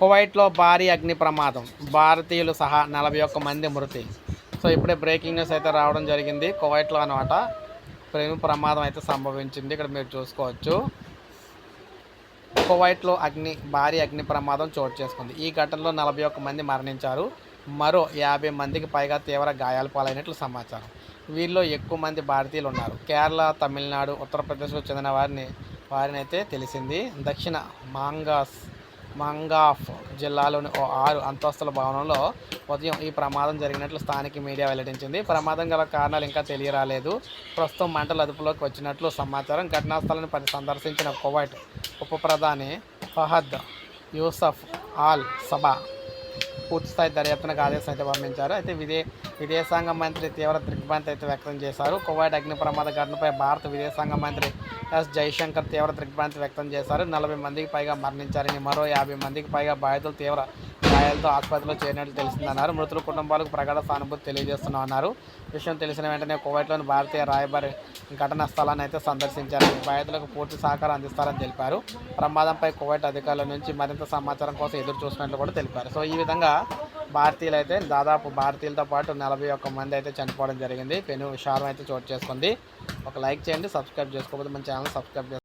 కువైట్లో భారీ అగ్ని ప్రమాదం. భారతీయులు సహా నలభై ఒక్క మంది మృతి. సో ఇప్పుడే బ్రేకింగ్ న్యూస్ అయితే రావడం జరిగింది. కువైట్లో అనమాట ప్రేమ ప్రమాదం అయితే సంభవించింది. ఇక్కడ మీరు చూసుకోవచ్చు. కువైట్లో అగ్ని భారీ అగ్ని ప్రమాదం చోటు చేసుకుంది. ఈ ఘటనలో నలభై ఒక్క మంది మరణించారు. మరో యాభై మందికి పైగా తీవ్ర గాయాలు పాలైనట్లు సమాచారం. వీరిలో ఎక్కువ మంది భారతీయులు ఉన్నారు. కేరళ తమిళనాడు ఉత్తరప్రదేశ్కు చెందిన వారిని వారినైతే తెలిసింది. దక్షిణ మాంగాస్ మంగాఫ్ జిల్లాలోని ఓ ఆరు అంతస్తుల భవనంలో ఉదయం ఈ ప్రమాదం జరిగినట్లు స్థానిక మీడియా వెల్లడించింది. ప్రమాదం గల కారణాలు ఇంకా తెలియరాలేదు. ప్రస్తుతం మంటలు అదుపులోకి వచ్చినట్లు సమాచారం. ఘటనా స్థలాన్ని పరి సందర్శించిన కువైట్ ఉప ప్రధాని ఫహద్ యూసఫ్ ఆల్ సబా పూర్తిస్థాయి దర్యాప్తునకు ఆదేశం అయితే పంపించారు. అయితే విదే విదేశాంగ మంత్రి తీవ్ర దిగ్భ్రాంతి అయితే వ్యక్తం చేశారు. కువైట్ అగ్ని ప్రమాద ఘటనపై భారత విదేశాంగ మంత్రి ఎస్ జైశంకర్ తీవ్ర దిగ్భ్రాంతి వ్యక్తం చేశారు. నలభై మందికి పైగా మరణించారని మరో యాభై మందికి పైగా బాధితులు తీవ్ర గాయాలతో ఆసుపత్రిలో చేరినట్లు తెలిసిందన్నారు. మృతుల కుటుంబాలకు ప్రగాఢ సానుభూతి తెలియజేస్తున్నామన్నారు. విషయం తెలిసిన వెంటనే కువైట్లోని భారతీయ రాయబారి ఘటనా స్థలాన్ని అయితే సందర్శించారు. బాధితులకు పూర్తి సహకారం అందిస్తారని తెలిపారు. ప్రమాదంపై కువైట్ అధికారుల నుంచి మరింత సమాచారం కోసం ఎదురు చూసినట్లు కూడా తెలిపారు. సో ఈ విధంగా భారతీయులు అయితే దాదాపు భారతీయులతో పాటు నలభై ఒక్క మంది అయితే చనిపోవడం జరిగింది. పెను విషాదం అయితే చోటు చేసుకుంది. ఒక లైక్ చేయండి సబ్స్క్రైబ్ చేసుకోకపోతే మన ఛానల్ సబ్స్క్రైబ్ చేసుకోండి.